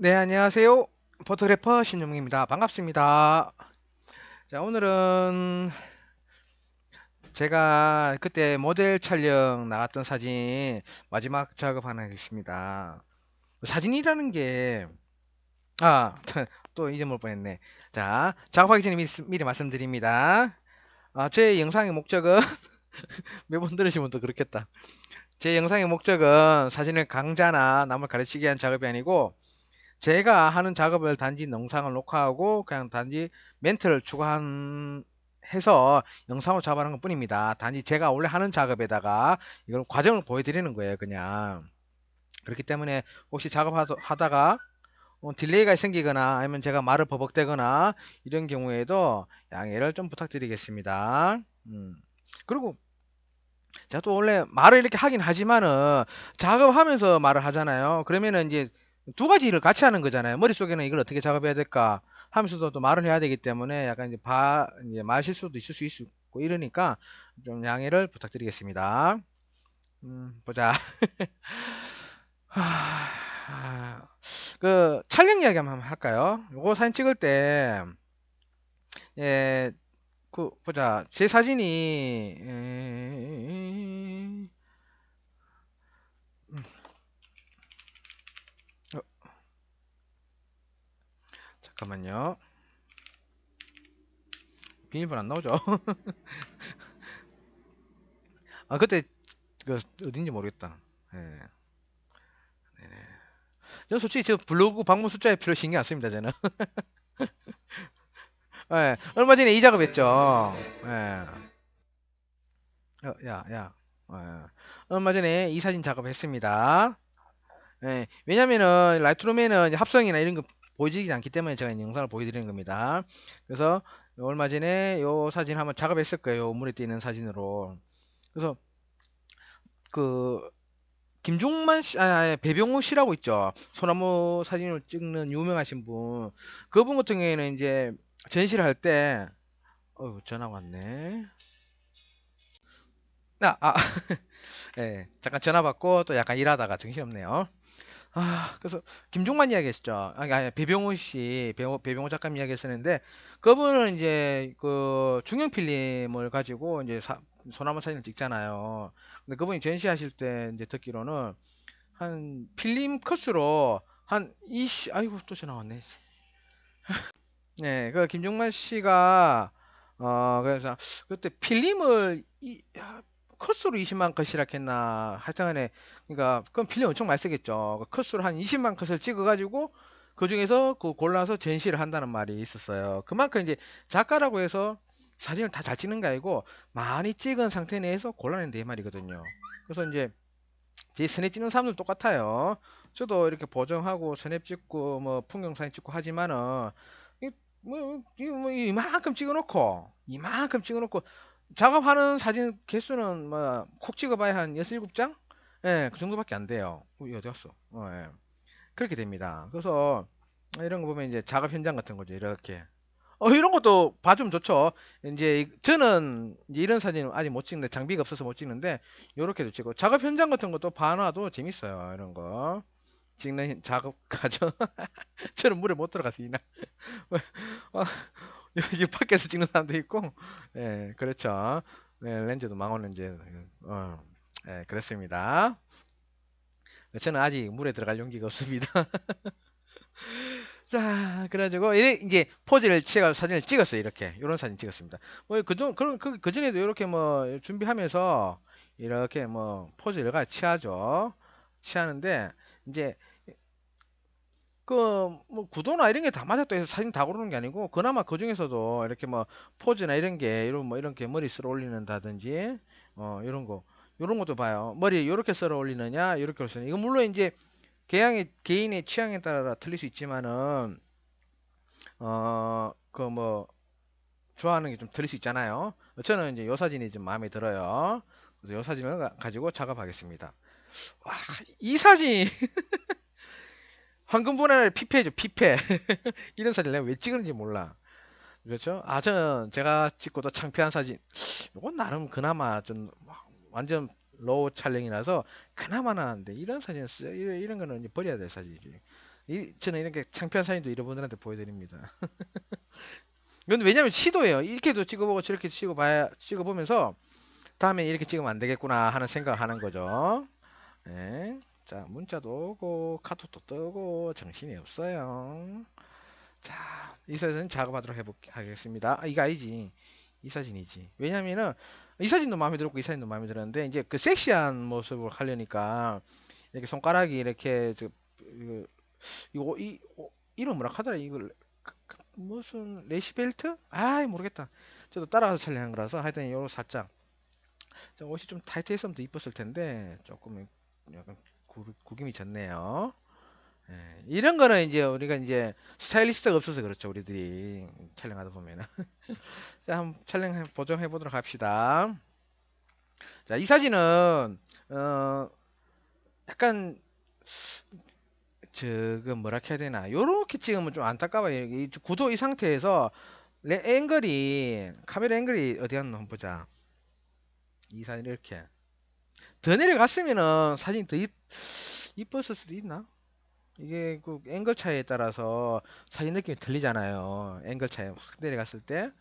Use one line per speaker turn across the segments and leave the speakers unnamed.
네, 안녕하세요. 포토그래퍼 신용입니다. 반갑습니다. 자, 오늘은 제가 그때 모델 촬영 나갔던 사진 마지막 작업 하나 하겠습니다. 사진이라는 게, 아, 또 잊어먹을 뻔했네. 자, 작업하기 전에 미, 미리 말씀드립니다. 아, 제 영상의 목적은, 매번 들으시면 또 그렇겠다. 제 영상의 목적은 사진을 강좌나 남을 가르치기 위한 작업이 아니고, 제가 하는 작업을 단지 영상을 녹화하고 그냥 단지 멘트를 추가한 해서 영상으로 작업하는 것 뿐입니다. 단지 제가 원래 하는 작업에다가 이걸 과정을 보여드리는 거예요. 그냥 그렇기 때문에 혹시 작업하다가 어, 딜레이가 생기거나 아니면 제가 말을 버벅대거나 이런 경우에도 양해를 좀 부탁드리겠습니다. 음. 그리고 제가 또 원래 말을 이렇게 하긴 하지만은 작업하면서 말을 하잖아요. 그러면은 이제 두 가지 일을 같이 하는 거잖아요. 머릿속에는 이걸 어떻게 작업해야 될까 하면서도 또 말을 해야 되기 때문에 약간 이제 바, 이제 말 실수도 있을 수 있고 이러니까 좀 양해를 부탁드리겠습니다. 음, 보자. 그 촬영 이야기 한번 할까요? 요거 사진 찍을 때, 예, 그, 보자. 제 사진이, 에... 잠깐만요. 비밀번호 안 나오죠? 아 그때 그 어딘지 모르겠다. 예. 네네. 저는 솔직히 저 블로그 방문 숫자에 별로 신경 안 씁니다. 저는. 예. 얼마 전에 이 작업했죠. 예. 어, 야, 야. 예. 얼마 전에 이 사진 작업했습니다. 예. 왜냐면은 라이트룸에는 합성이나 이런 거 보여지지 않기 때문에 제가 영상을 보여드리는 겁니다. 그래서 얼마 전에 요 사진 한번 작업했을 거예요. 물에 띄는 사진으로. 그래서 그 김종만 씨, 아, 배병호 씨라고 있죠. 소나무 사진을 찍는 유명하신 분. 그분 같은 경우에는 이제 전시를 할 때, 어 전화 왔네. 아, 아, 예, 잠깐 전화 받고 또 약간 일하다가 정신없네요. 아, 그래서 김종만 이야기 했죠. 아니, 아니, 배병호 씨, 배호, 배병호 작가 이야기 했었는데, 그분은 이제 그 중형 필름을 가지고 이제 사, 소나무 사진을 찍잖아요. 근데 그분이 전시하실 때 이제 듣기로는 한 필름 컷으로 한 20, 아이고 또 전화 왔네. 네, 그 김종만 씨가 어 그래서 그때 필름을 이, 컷수로 20만 컷이라 했나 하여튼간에 그러니까 그건 필름 엄청 많이 쓰겠죠. 컷수로 한 20만 컷을 찍어가지고 그 중에서 그 골라서 전시를 한다는 말이 있었어요. 그만큼 이제 작가라고 해서 사진을 다 잘 찍는 게 아니고 많이 찍은 상태 내에서 골라낸다 이 말이거든요. 그래서 이제 제 스냅 찍는 사람들 똑같아요. 저도 이렇게 보정하고 스냅 찍고 뭐 풍경 사진 찍고 하지만은 뭐, 뭐 이만큼 찍어놓고 이만큼 찍어놓고 작업하는 사진 개수는 뭐콕 찍어봐야 한 6, 7장? 예, 그 정도밖에 안 돼요. 어, 어디 갔어? 어, 예. 그렇게 됩니다. 그래서 이런 거 보면 이제 작업 현장 같은 거죠. 이렇게. 어, 이런 것도 봐주면 좋죠. 이제 저는 이제 이런 사진은 아직 못 찍는데 장비가 없어서 못 찍는데 이렇게도 찍고 작업 현장 같은 것도 봐놔도 재밌어요. 이런 거. 찍는 작업 과정. 저는 물에 못 들어가서 이날. 어, 여기 밖에서 찍는 사람도 있고, 예, 그렇죠. 네, 렌즈도 망원 렌즈, 어, 예, 그렇습니다. 저는 아직 물에 들어갈 용기가 없습니다. 자, 그래가지고 이제 포즈를 취해가지고 사진을 찍었어요. 이렇게 이런 사진 찍었습니다. 뭐 그전 그런 그, 그 전에도 이렇게 뭐 준비하면서 이렇게 뭐 포즈 여러 가지 취하죠. 취하는데 이제 그 뭐 구도나 이런 게 다 맞았다 해서 사진 다 고르는 게 아니고 그나마 그 중에서도 이렇게 뭐 포즈나 이런 게 이런 뭐 이런 게 머리 쓸어 올리는다든지 어 이런 거 이런 것도 봐요. 머리 이렇게 쓸어 올리느냐 이렇게 올리느냐. 이거 물론 이제 개양의 개인의 취향에 따라 틀릴 수 있지만은 어 그 뭐 좋아하는 게 좀 틀릴 수 있잖아요. 저는 이제 요 사진이 좀 마음에 들어요. 그래서 요 사진을 가 지고 작업하겠습니다. 와 이 사진 황금분해를 피폐죠, 피폐. 이런 사진 내가 왜 찍었는지 몰라. 그렇죠? 아, 저는 제가 찍고 도 창피한 사진. 이건 나름 그나마 좀 완전 로우 촬영이라서 그나마 나는데 이런 사진 쓰 이런, 이런 거는 이제 버려야 될 사진이지. 이, 저는 이렇게 창피한 사진도 여러분들한테 보여드립니다. 이건 왜냐면 시도예요. 이렇게도 찍어보고 저렇게 찍어봐야 찍어보면서 다음에 이렇게 찍으면 안 되겠구나 하는 생각을 하는 거죠. 네. 자 문자도 오고 카톡도 뜨고 정신이 없어요. 자, 이 사진 작업하도록 해보 하겠습니다. 아, 이거 아니지. 이 사진이지. 왜냐면은 이 사진도 마음에 들었고 이 사진도 마음에 들었는데 이제 그 섹시한 모습을 하려니까 이렇게 손가락이 이렇게 저 이거 이거 이 어, 이름 뭐라 하더라 이걸 그- 그 무슨 레시벨트? 아 모르겠다. 저도 따라서 촬영한 거라서 하여튼 요거 살짝 저 옷이 좀 타이트했으면 더 이뻤을 텐데 조금 약간 구, 구김이 졌네요. 예, 이런 거는 이제 우리가 이제 스타일리스트가 없어서 그렇죠 우리들이 촬영하다 보면은. 자 한번 촬영 보정해 보도록 합시다. 자 이 사진은 어 약간 저그 뭐라 해야 되나 요렇게 찍으면 좀 안타까워요. 이 구도 이 상태에서 레, 앵글이 카메라 앵글이 어디 갔나 한번 보자. 이 사진 이렇게 더 내려갔으면은 사진이 더 이, 이뻤을 수도 있나 이게 그 앵글 차이에 따라서 사진 느낌이 틀리잖아요. 앵글 차이 확 내려갔을 때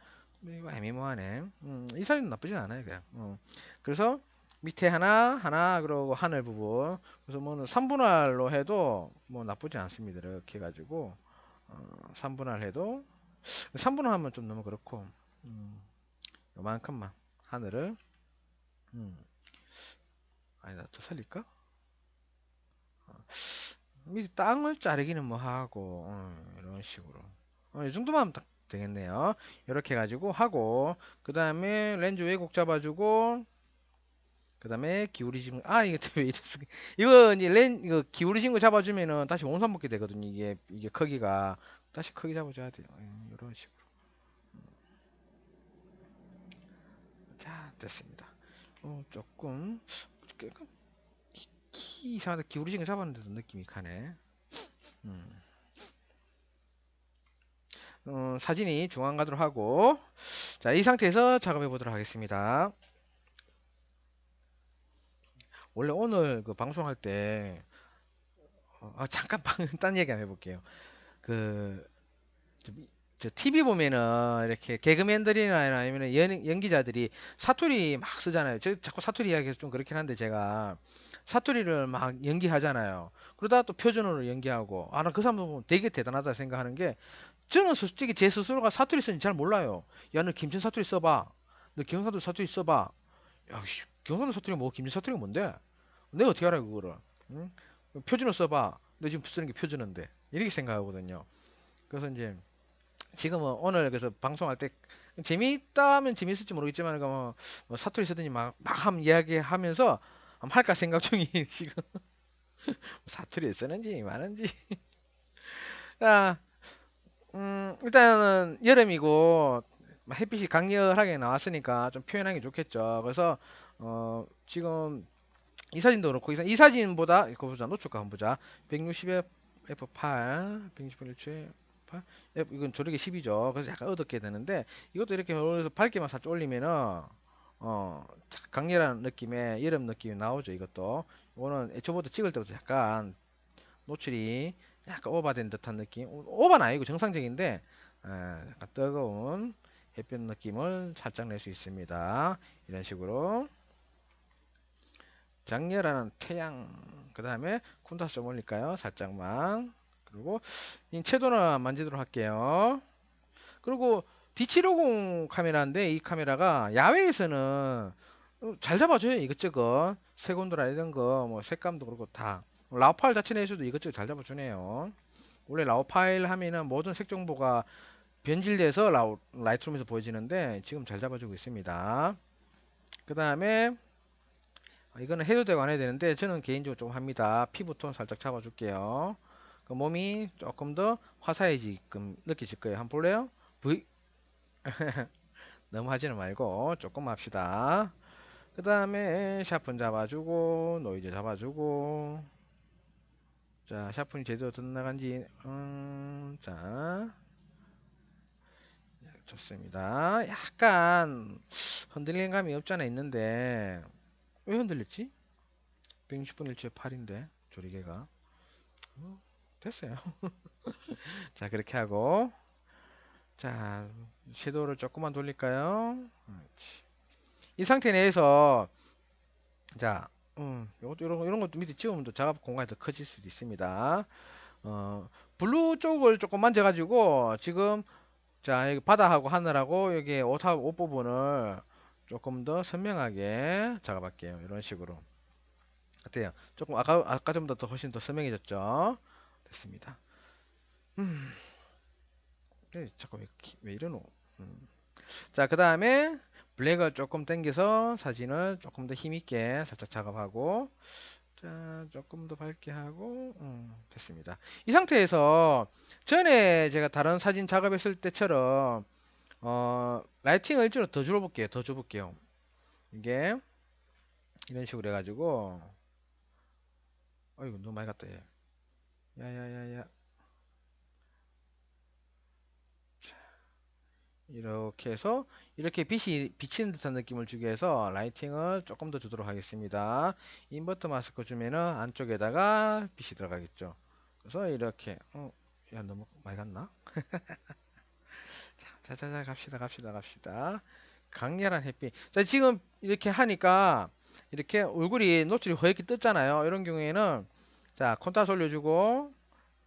이거 애매모하네. 음, 이 사진은 나쁘진 않아요, 그냥. 어. 그래서 밑에 하나, 하나, 그리고 하늘 부분. 그래서 뭐는 3분할로 해도 뭐 나쁘지 않습니다. 이렇게 해가지고 어, 3분할 해도 3분할 하면 좀 너무 그렇고 음, 요만큼만 하늘을 음. 아니다 더 살릴까? 어. 이 땅을 자르기는 뭐 하고 어, 이런 식으로. 어, 이 정도만 하면 딱 되겠네요. 이렇게 해가지고 하고 그 다음에 렌즈 왜곡 잡아주고 그 다음에 기울이진 아 이게 왜 이랬어 이거 이제 렌 이거 기울이진 거 잡아주면은 다시 원산 먹게 되거든요 이게 이게 크기가. 다시 크기 잡아줘야 돼요. 예, 이런 식으로. 자 됐습니다. 어, 조금 키 이상하다. 기울이진 거 잡았는데도 느낌이 가네. 음. 어, 사진이 중앙 가도록 하고. 자 이 상태에서 작업해 보도록 하겠습니다. 원래 오늘 그 방송할 때 어, 아, 잠깐 딴 얘기 한번 해볼게요. 그 저, 저 TV 보면은 이렇게 개그맨들이나 아니면 연, 연기자들이 사투리 막 쓰잖아요 저 자꾸 사투리 이야기해서 좀 그렇긴 한데 제가 사투리를 막 연기하잖아요. 그러다 또 표준어로 연기하고 아 나 그 사람 보면 되게 대단하다 생각하는 게 저는 솔직히 제 스스로가 사투리 쓰는지 잘 몰라요. 야 너 김천 사투리 써봐. 너 경상도 사투리 써봐. 야 씨, 경상도 사투리 뭐 김천 사투리가 뭔데? 내가 어떻게 알아 그거를? 응? 표준어 써봐. 너 지금 쓰는 게 표준어인데 이렇게 생각하거든요. 그래서 이제 지금은 오늘 그래서 방송할 때 재미있다면 재미있을지 모르겠지만 뭐, 뭐 사투리 쓰더니 막막 이야기하면서 한번 할까 생각 중이에요 지금. 사투리 쓰는지 많은지. 자, 음, 일단은 여름이고 햇빛이 강렬하게 나왔으니까 좀 표현하기 좋겠죠. 그래서 어, 지금 이 사진도 그렇고 이 사진보다 이거 보자 한번 보자. 160에 f8 160에 8 이건 조력이 10이죠 그래서 약간 어둡게 되는데 이것도 이렇게 밝게만 살짝 올리면은 어, 강렬한 느낌의 여름 느낌이 나오죠, 이것도. 이거는 애초부터 찍을 때부터 약간 노출이 약간 오버된 듯한 느낌. 오버는 아니고 정상적인데, 에, 약간 뜨거운 햇볕 느낌을 살짝 낼 수 있습니다. 이런 식으로. 장렬한 태양. 그 다음에 콘트라스트 좀 올릴까요? 살짝만. 그리고 채도는 만지도록 할게요. 그리고 D750 카메라인데 이 카메라가 야외에서는 잘 잡아줘요 이것저것. 세곤도라 든거 뭐 색감도 그렇고 다. 라우 파일 자체 내에서도 이것저것 잘 잡아주네요. 원래 라우 파일 하면은 모든 색 정보가 변질돼서 라우, 라이트룸에서 보여지는데 지금 잘 잡아주고 있습니다. 그 다음에 이거는 해도 되고 안 해도 되는데 저는 개인적으로 좀 합니다. 피부톤 살짝 잡아줄게요 그 몸이 조금 더 화사해지끔 느껴질 거예요 한번 볼래요? V 너무 하지는 말고 조금 합시다. 그 다음에 샤픈 잡아주고 노이즈 잡아주고 자 샤픈이 제대로 들어나간지 음, 자 좋습니다. 약간 흔들리는 감이 없잖아 있는데 왜 흔들렸지? 160분 1초에 8인데 조리개가 어, 됐어요. 자, 그렇게 하고 자, 섀도우를 조금만 돌릴까요? 그렇지. 이 상태 내에서 자, 음, 요것도 이런, 이런 것도 밑에 찍으면 또 작업 공간이 더 커질 수도 있습니다. 어, 블루 쪽을 조금 만져가지고 지금 자, 여기 바다하고 하늘하고 여기 옷하고 옷 부분을 조금 더 선명하게 작업할게요. 이런 식으로. 어때요? 조금 아까 아까 전보다 더 훨씬 더 선명해졌죠? 됐습니다. 음. 에 잠깐 왜, 키- 왜 이러노? 음. 자, 그 다음에 블랙을 조금 당겨서 사진을 조금 더 힘있게 살짝 작업하고 자, 조금 더 밝게 하고 음, 됐습니다. 이 상태에서 전에 제가 다른 사진 작업했을 때처럼 어, 라이팅을 좀 더 줄여볼게요. 더 줘볼게요. 이게 이런 식으로 해가지고 어이구 너무 많이 갔다 얘. 야야야야 이렇게 해서 이렇게 빛이 비치는 듯한 느낌을 주기 위해서 라이팅을 조금 더 주도록 하겠습니다. 인버터 마스크 주면은 안쪽에다가 빛이 들어가겠죠. 그래서 이렇게 어, 야 너무 많이 갔나? 자, 자자자 갑시다 갑시다 갑시다. 강렬한 햇빛. 자 지금 이렇게 하니까 이렇게 얼굴이 노출이 허옇게 떴잖아요. 이런 경우에는 자 콘트라스트 올려주고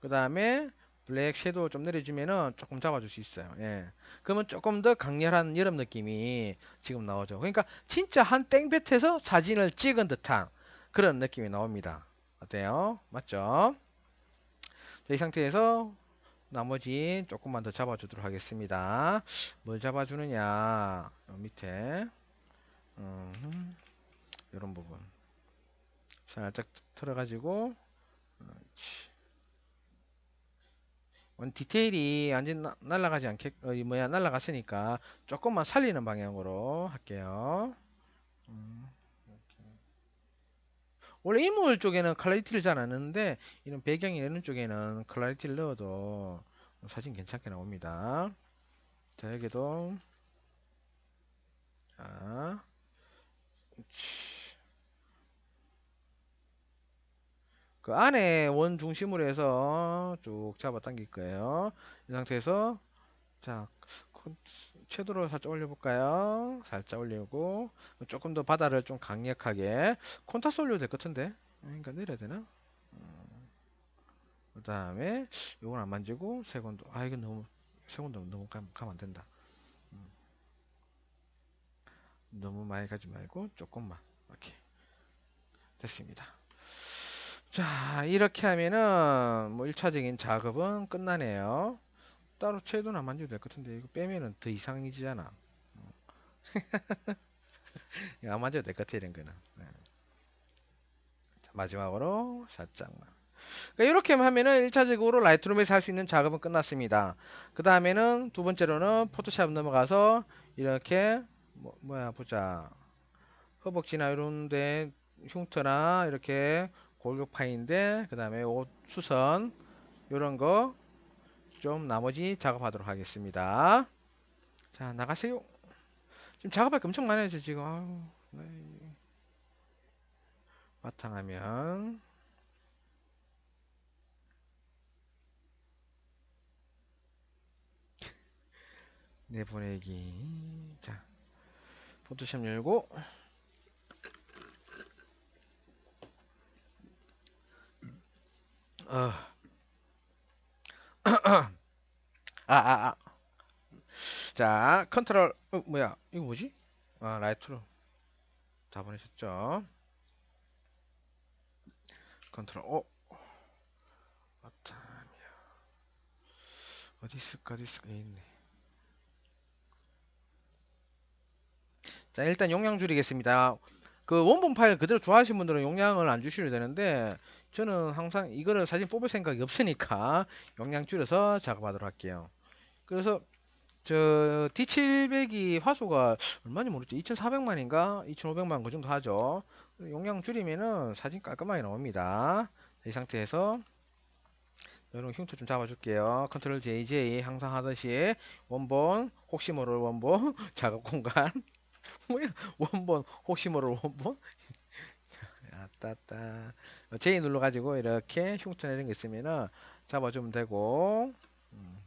그 다음에 블랙 섀도우 좀 내려주면은 조금 잡아줄 수 있어요. 예. 그러면 조금 더 강렬한 여름 느낌이 지금 나오죠. 그러니까 진짜 한 땡볕에서 사진을 찍은 듯한 그런 느낌이 나옵니다. 어때요? 맞죠? 자, 이 상태에서 나머지 조금만 더 잡아주도록 하겠습니다. 뭘 잡아주느냐? 요 밑에 음, 이런 부분 살짝 틀어가지고 그렇지. 완 디테일이 완전 나- 날아가지 않게 어, 이 뭐야 날아갔으니까 조금만 살리는 방향으로 할게요. 음. 원래 인물 쪽에는 클라리티를 잘 안 넣는데 이런 배경이 이런 쪽에는 클라리티를 넣어도 사진 괜찮게 나옵니다. 자 여기도 자 그 안에 원 중심으로 해서 쭉 잡아 당길 거예요. 이 상태에서 자 콘- 채도로 살짝 올려볼까요? 살짝 올리고 조금 더 바다를 좀 강력하게 콘타스 올려도 될 것 같은데 그러니까 내려야 되나? 그 다음에 이건 안 만지고 세곤도 아 이건 너무 세곤도 너무 가, 가면 안 된다. 음. 너무 많이 가지 말고 조금만 이렇게 됐습니다. 자, 이렇게 하면은 뭐 1차적인 작업은 끝나네요. 따로 채도는 안 만져도 될 것 같은데 이거 빼면은 더 이상해지잖아. 이거 안 만져도 될 것 같아 이런 거는. 네. 자, 마지막으로 살짝만. 그러니까 이렇게 하면은 1차적으로 라이트룸에서 할 수 있는 작업은 끝났습니다. 그 다음에는 두 번째로는 포토샵 넘어가서 이렇게 뭐, 뭐야 보자. 허벅지나 이런데 흉터나 이렇게 골격파인데 그 다음에 옷 수선 이런 거 좀 나머지 작업하도록 하겠습니다. 자 나가세요. 지금 작업할 게 엄청 많아요 저 지금. 아유, 네. 바탕화면 내보내기 자 포토샵 열고 아, 아, 아. 자, 컨트롤, 어, 뭐야, 이거 뭐지? 아, 라이트로 다 보내셨죠? 컨트롤, 어, 맞다며. 어디 있을까, 어디 있을까, 있네. 자, 일단 용량 줄이겠습니다. 그 원본 파일 그대로 좋아하시는 분들은 용량을 안 주셔도 되는데, 저는 항상 이거를 사진 뽑을 생각이 없으니까 용량 줄여서 작업하도록 할게요. 그래서 저 D700이 화소가 얼마인지 모르겠죠. 2400만인가 2500만 그 정도 하죠. 용량 줄이면은 사진 깔끔하게 나옵니다. 이 상태에서 이런 흉터 좀 잡아줄게요. 컨트롤 JJ 항상 하듯이 원본 혹시 모를 원본 작업 공간 뭐야 원본 혹시 모를 원본 따따따 어, J 눌러가지고 이렇게 흉터나 이런 게 있으면은 잡아주면 되고. 음.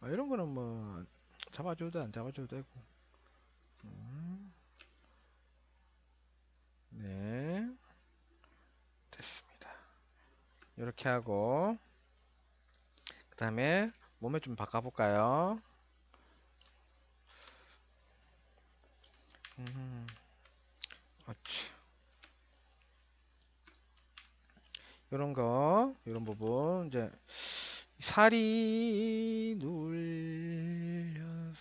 어, 이런 거는 뭐 잡아줘도 안 잡아줘도 되고. 음. 네. 됐습니다. 이렇게 하고. 그 다음에 몸에 좀 바꿔볼까요? 음. 그렇지 이런 거 이런 부분 이제 살이 눌렸어.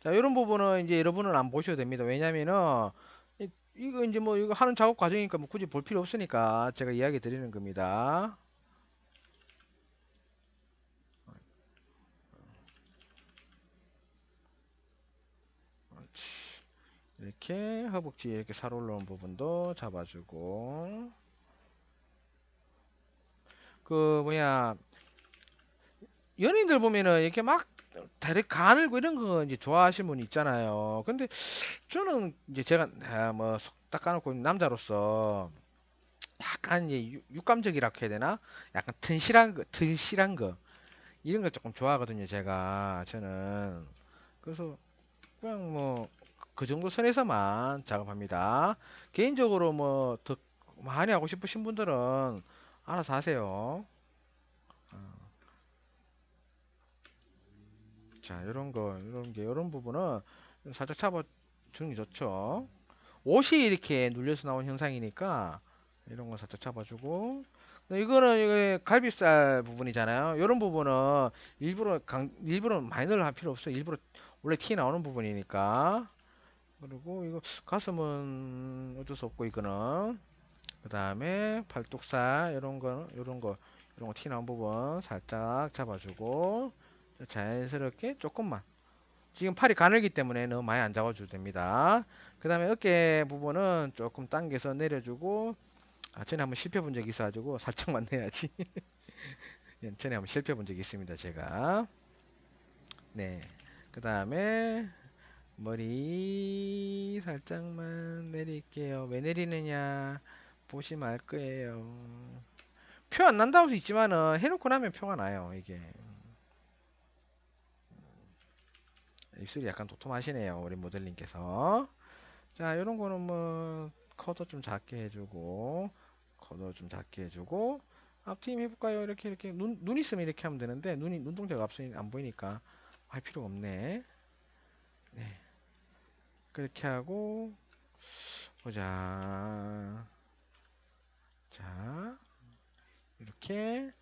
자 이런 부분은 이제 여러분은 안 보셔도 됩니다. 왜냐면은 이- 이거 이제 뭐 이거 하는 작업 과정이니까 뭐 굳이 볼 필요 없으니까 제가 이야기 드리는 겁니다. 그렇지. 이렇게 허벅지 이렇게 살 올라온 부분도 잡아주고 그 뭐냐 연예인들 보면은 이렇게 막 다리 가늘고 이런 거 이제 좋아하시는 분 있잖아요. 근데 저는 이제 제가 아, 뭐속 닦아놓고 남자로서 약간 이제 유- 육감적이라고 해야 되나? 약간 튼실한 거, 튼실한 거 이런 걸 조금 좋아하거든요. 제가 저는 그래서 그냥 뭐 그 정도 선에서만 작업합니다. 개인적으로 뭐 더 많이 하고 싶으신 분들은 알아서 하세요. 어. 자, 이런 거, 이런 게, 이런 부분은 살짝 잡아주는 게 좋죠. 옷이 이렇게 눌려서 나온 현상이니까 이런 거 살짝 잡아주고 이거는 이게 갈비살 부분이잖아요. 이런 부분은 일부러 강, 일부러 마이너를 할 필요 없어요. 일부러 원래 티 나오는 부분이니까. 그리고 이거 가슴은 어쩔 수 없고 이거는. 그 다음에 팔뚝살 이런 거 이런 거 이런 거티 나온 부분 살짝 잡아주고 자연스럽게 조금만. 지금 팔이 가늘기 때문에 너무 많이 안 잡아줘도 됩니다. 그 다음에 어깨 부분은 조금 당겨서 내려주고 아 전에 한번 실패 본 적이 있어가지고 살짝만 내야지. 전에 한번 실패 본 적이 있습니다 제가. 네그 다음에 머리 살짝만 내릴게요. 왜 내리느냐 보시면 알 거예요. 표 안 난다고 있지만은 해놓고 나면 표가 나요 이게. 입술이 약간 도톰하시네요 우리 모델님께서. 자 이런 거는 뭐 커도 좀 작게 해주고 커도 좀 작게 해주고 앞트임 해볼까요? 이렇게 이렇게. 눈, 눈 있으면 이렇게 하면 되는데 눈이 눈동자가 앞서 안 보이니까 할 필요가 없네. 네 그렇게 하고 보자 자 이렇게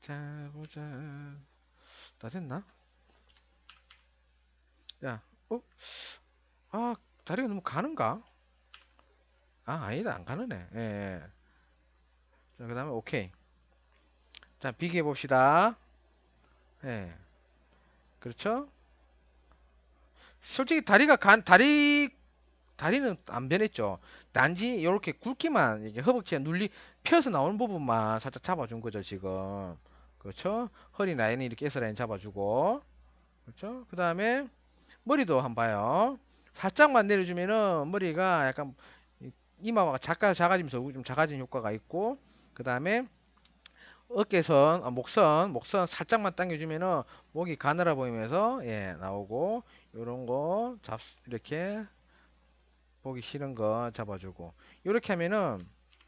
자 보자 다 됐나? 야, 어? 아, 다리가 너무 가는가? 아, 아니다, 안 가느네. 예, 예. 자, 그 다음에 오케이. 자, 비교해 봅시다. 예. 그렇죠? 솔직히 다리가 간, 다리, 다리는 안 변했죠. 단지 이렇게 굵기만, 이게 허벅지에 눌리, 펴서 나오는 부분만 살짝 잡아준 거죠, 지금. 그렇죠? 허리 라인이 이렇게 S 라인 잡아주고. 그렇죠? 그 다음에 머리도 한번 봐요. 살짝만 내려주면은 머리가 약간 이- 이마가 작가 작아지면서 좀 작아진 효과가 있고 그 다음에 어깨선, 아, 목선, 목선 살짝만 당겨주면은 목이 가늘어 보이면서 예 나오고 요런 거 잡 이렇게 보기 싫은 거 잡아주고 이렇게 하면은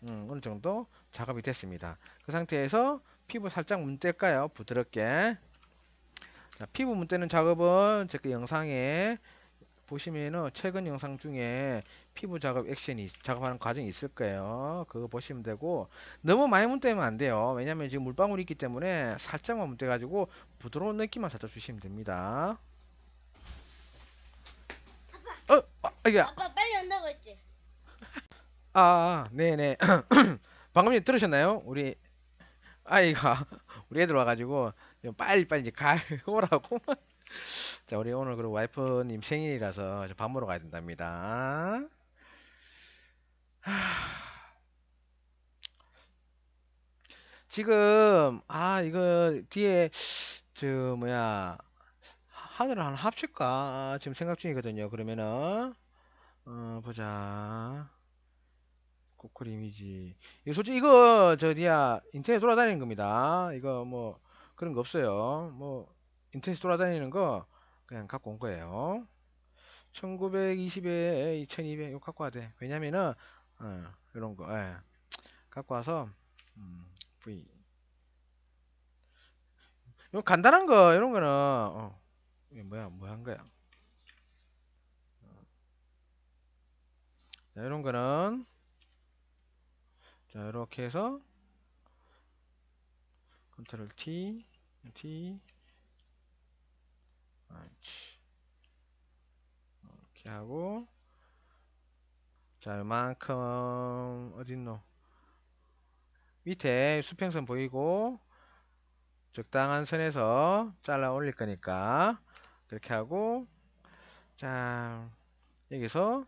음, 어느 정도 작업이 됐습니다. 그 상태에서 피부 살짝 문댈까요? 부드럽게. 자, 피부 문대는 작업은 제 그 영상에 보시면은 최근 영상 중에 피부 작업 액션이 작업하는 과정이 있을 거예요. 그거 보시면 되고 너무 많이 문대면 안 돼요. 왜냐면 지금 물방울이 있기 때문에 살짝만 문대 가지고 부드러운 느낌만 살짝 주시면 됩니다. 어, 아, 이게
아빠 빨리 온다고 했지?
아, 아, 네 네. 방금 전에 들으셨나요? 우리 아이가 우리 애들 와가지고 좀 빨리 빨리 이제 가 오라고. 자, 우리 오늘 그리고 와이프님 생일이라서 밥 먹으러 가야 된답니다. 하... 지금 아 이거 뒤에 저 뭐야 하늘을 하나 합칠까 지금 생각 중이거든요. 그러면은 어, 보자. 고퀄 이미지. 이거 솔직히 이거 저 니야 인터넷 돌아다니는 겁니다. 이거 뭐 그런 거 없어요. 뭐 인터넷 돌아다니는 거 그냥 갖고 온 거예요. 1920에 2200 이거 갖고 와야 돼. 왜냐면은 어, 이런 거 예. 갖고 와서 음, V 요 간단한 거 이런 거는 어, 뭐야 뭐 한 거야. 자, 이런 거는 자 이렇게 해서 컨트롤 T T 아이치. 이렇게 하고. 자 이만큼 어딨노? 밑에 수평선 보이고 적당한 선에서 잘라 올릴 거니까. 그렇게 하고 자 여기서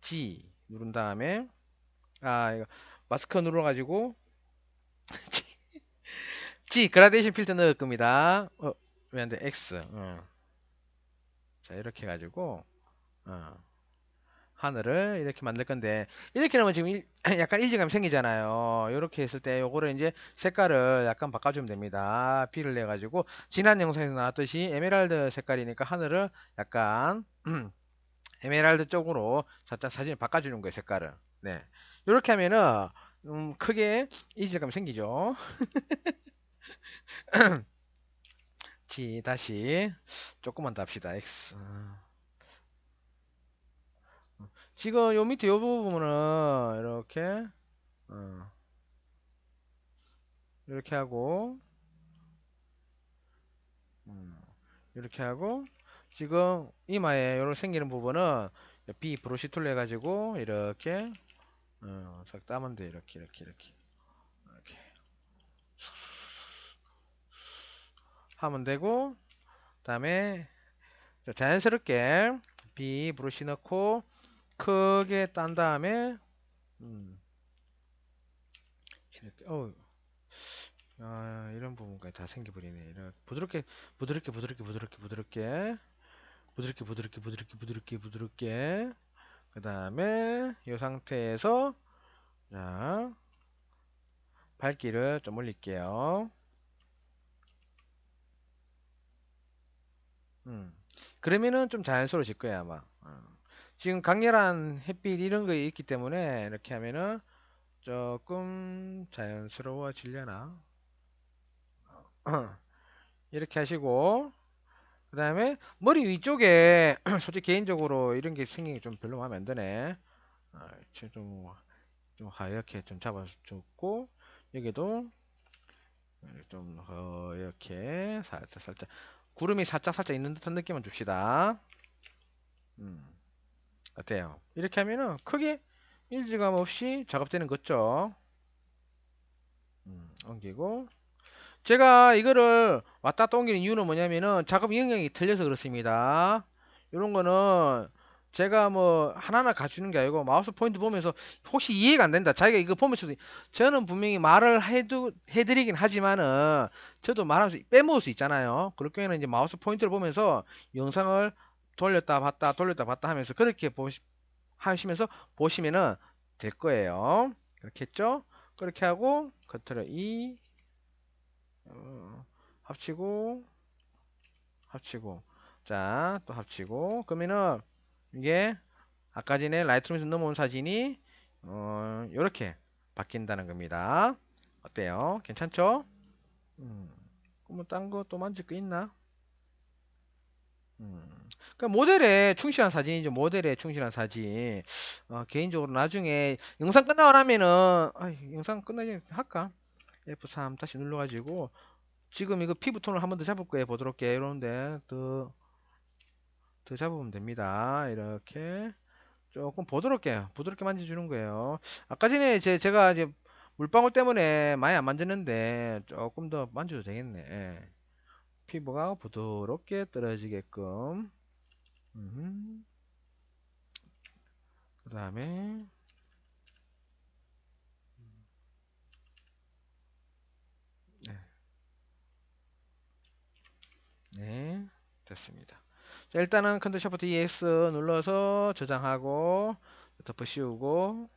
G 누른 다음에 아 이거 마스크 눌러 가지고 G 그라데이션 필터 넣을 겁니다. 어 왜 안 돼 X 어. 자 이렇게 해가지고 어. 하늘을 이렇게 만들 건데 이렇게 하면 지금 일- 약간 일지감이 생기잖아요. 이렇게 했을 때 요거를 이제 색깔을 약간 바꿔주면 됩니다. B를 내 가지고 지난 영상에서 나왔듯이 에메랄드 색깔이니까 하늘을 약간 에메랄드 쪽으로 살짝 사진을 바꿔주는 거예요 색깔을. 네. 이렇게 하면은 음, 크게 일지감이 생기죠 G 다시. 조금만 더 합시다 X. 어. 지금 요 밑에 요 부분은 이렇게 어, 이렇게 하고 음, 이렇게 하고 지금 이마에 요런 생기는 부분은 B 브러쉬 툴로 해가지고 이렇게 어, 싹 따면 돼. 이렇게 이렇게 이렇게 하면 되고 다음에 자연스럽게 B 브러쉬 넣고 크게 딴 다음에 음, 이렇게 어 아, 이런 부분까지 다 생겨버리네. 이렇게 부드럽게, 부드럽게, 부드럽게, 부드럽게, 부드럽게, 부드럽게, 부드럽게, 부드럽게, 부드럽게, 부드럽게. 그 다음에 이 상태에서 자 밝기를 좀 올릴게요. 음, 그러면은 좀 자연스러워질 거야 아마. 어. 지금 강렬한 햇빛 이런 거 있기 때문에 이렇게 하면은 조금 자연스러워지려나? 이렇게 하시고 그 다음에 머리 위쪽에 솔직히 개인적으로 이런 게 생기기 좀 별로 마음에 안 드네 아, 좀, 좀 하얗게 좀 잡아줬고 여기도 좀 이렇게 살짝 살짝 구름이 살짝 살짝 있는 듯한 느낌만 줍시다. 음, 어때요? 이렇게 하면은 크게 일지감 없이 작업되는 거죠. 음, 옮기고. 제가 이거를 왔다 갔다 옮기는 이유는 뭐냐면은 작업 영역이 틀려서 그렇습니다. 이런 거는 제가 뭐 하나하나 갖추는 게 아니고 마우스 포인트 보면서 혹시 이해가 안 된다. 자기가 이거 보면서도 저는 분명히 말을 해도 해드리긴 하지만은 저도 말하면서 빼먹을 수 있잖아요. 그럴 경우에는 이제 마우스 포인트를 보면서 영상을 돌렸다 봤다 돌렸다 봤다 하면서 그렇게 보시 하시면서 보시면은 될 거예요. 그렇게 했죠? 그렇게 하고 컨트롤 E 어, 합치고 합치고 자 또 합치고 그러면은 이게 아까 전에 라이트룸에서 넘어온 사진이 어, 이렇게 바뀐다는 겁니다 어때요 괜찮죠 음, 그러면 딴거 또 만질 거 있나 음. 그 모델에 충실한 사진이죠. 모델에 충실한 사진. 어, 개인적으로 나중에 영상 끝나고 나면은 아, 영상 끝나지 할까? F3 다시 눌러가지고 지금 이거 피부톤을 한 번 더 잡을 거예요. 보드럽게 이러는데 더, 더 잡으면 됩니다. 이렇게 조금 부드럽게 부드럽게 만져주는 거예요. 아까 전에 제, 제가 이제 물방울 때문에 많이 안 만졌는데 조금 더 만져도 되겠네. 예. 피부가 부드럽게 떨어지게끔 그 다음에 네. 네, 됐습니다. 자, 일단은 컨트롤 샤프트 EX 눌러서 저장하고 덮어 씌우고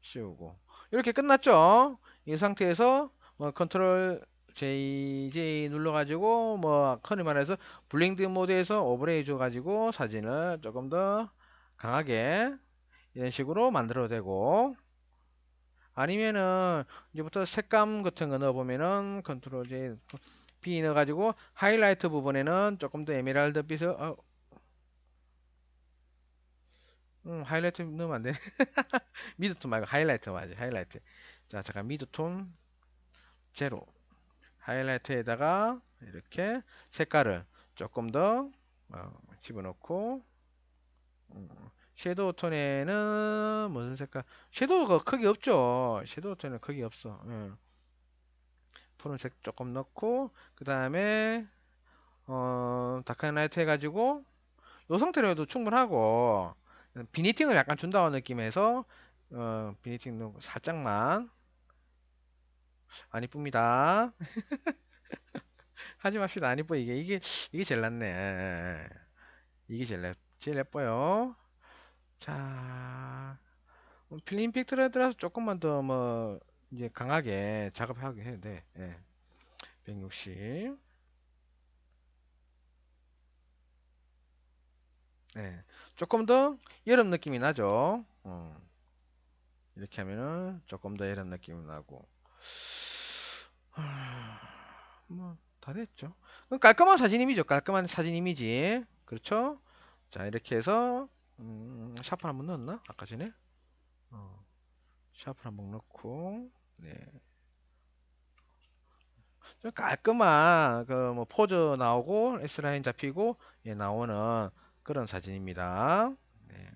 씌우고 이렇게 끝났죠. 이 상태에서 뭐 컨트롤 JJ 눌러가지고 뭐 커리 말해서 블링드 모드에서 오버레이 줘가지고 사진을 조금 더 강하게 이런 식으로 만들어도 되고 아니면은 이제부터 색감 같은 거 넣어보면은 컨트롤 J B 넣어가지고 하이라이트 부분에는 조금 더 에메랄드 빛을 어, 음, 하이라이트 넣으면 안 돼. 미드톤 말고 하이라이트 맞아. 하이라이트. 자, 잠깐 미드톤 제로. 하이라이트에다가 이렇게 색깔을 조금 더 어, 집어넣고 음, 섀도우 톤에는 무슨 색깔? 섀도우가 크게 없죠. 섀도우 톤에는 크게 없어. 예. 푸른색 조금 넣고 그 다음에 어, 다크라이트 해가지고 이 상태로 해도 충분하고 비니팅을 약간 준다는 느낌에서 어, 비니팅 살짝만 안 이쁩니다. 하지 맙시다. 안 이뻐 이게 이게 이게 제일 낫네. 예, 예, 예. 이게 제일 예, 제일 예뻐요. 자, 뭐 필름 픽트에 들어서 조금만 더뭐 이제 강하게 작업하게 해도 돼. 예. 160. 네, 조금 더 여름 느낌이 나죠. 어. 이렇게 하면은 조금 더 여름 느낌이 나고. 뭐다 됐죠. 깔끔한 사진 이미지죠. 깔끔한 사진 이미지. 그렇죠? 자 이렇게 해서 음, 샤프 한번 넣었나? 아까 전에 어, 샤프 한번 넣고 네. 깔끔한 그 뭐 포즈 나오고 S라인 잡히고 예, 나오는 그런 사진입니다. 네.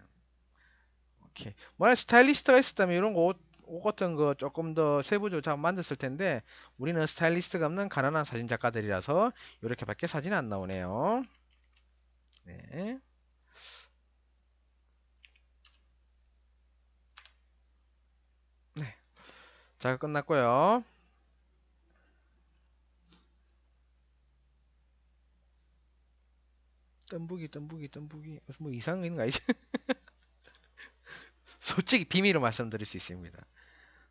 오케이. 만약 스타일리스트가 있었다면 이런 거 옷, 옷 같은 거 조금 더 세부적으로 잘 만들었을 텐데 우리는 스타일리스트가 없는 가난한 사진 작가들이라서 이렇게밖에 사진이 안 나오네요. 네. 네. 자, 끝났고요. 뜸부기 뜸부기 뜸부기 뭐 이상한 거 있는 거 아니지? 솔직히 비밀로 말씀드릴 수 있습니다.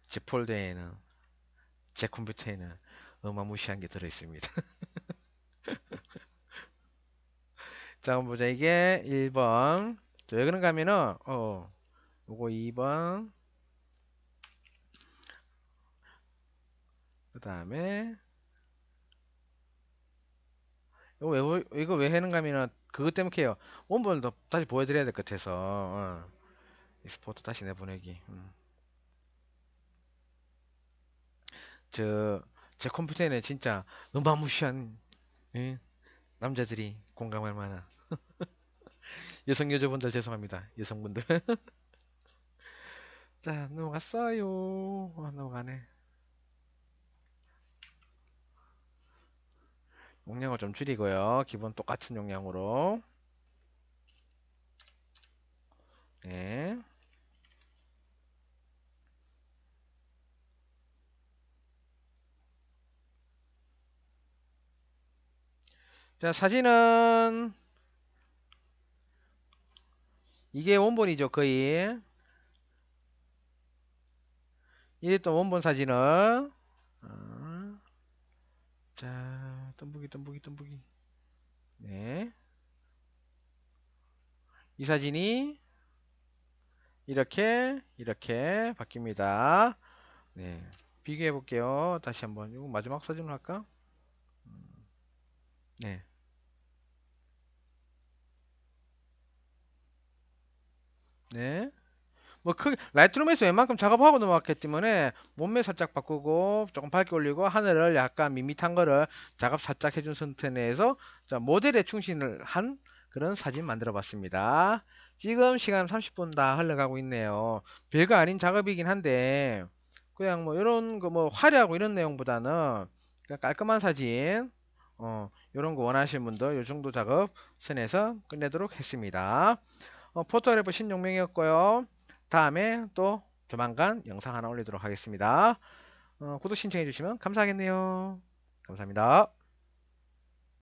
제 폴더에는 제 컴퓨터에는 어마무시한 게 들어있습니다. 자, 한번 보자. 이게 1번. 자, 왜 그런가 하면은, 어, 요거 2번. 그 다음에, 이거 왜, 이거 왜 하는가 하면은, 그것 때문에 해요. 원본을 더 다시 보여드려야 될 것 같아서, 어. 익스포트 다시 내보내기. 음. 저, 제 컴퓨터에는 진짜 어마무시한 예? 남자들이 공감할 만한 여성 여자분들 죄송합니다. 여성분들. 자, 넘어갔어요. 어, 넘어가네. 용량을 좀 줄이고요. 기본 똑같은 용량으로. 네. 자, 사진은 이게 원본이죠, 거의. 이랬던 원본 사진은 어, 자, 덤부기, 덤부기, 덤부기. 네. 이 사진이 이렇게 이렇게 바뀝니다. 네. 비교해 볼게요. 다시 한번 이거 마지막 사진으로 할까? 네. 네. 뭐 크게 라이트룸에서 웬만큼 작업하고 넘어갔기 때문에 몸매 살짝 바꾸고 조금 밝게 올리고 하늘을 약간 밋밋한 거를 작업 살짝 해준 상태 내에서 자, 모델에 충실을 한 그런 사진 만들어 봤습니다. 지금 시간 30분 다 흘러가고 있네요. 별거 아닌 작업이긴 한데 그냥 뭐 이런 거 뭐 화려하고 이런 내용보다는 깔끔한 사진 어, 이런 거 원하시는 분들 이 정도 작업 선에서 끝내도록 했습니다. 어, 포토랩프 신용명이었고요. 다음에 또 조만간 영상 하나 올리도록 하겠습니다. 어, 구독 신청해 주시면 감사하겠네요. 감사합니다.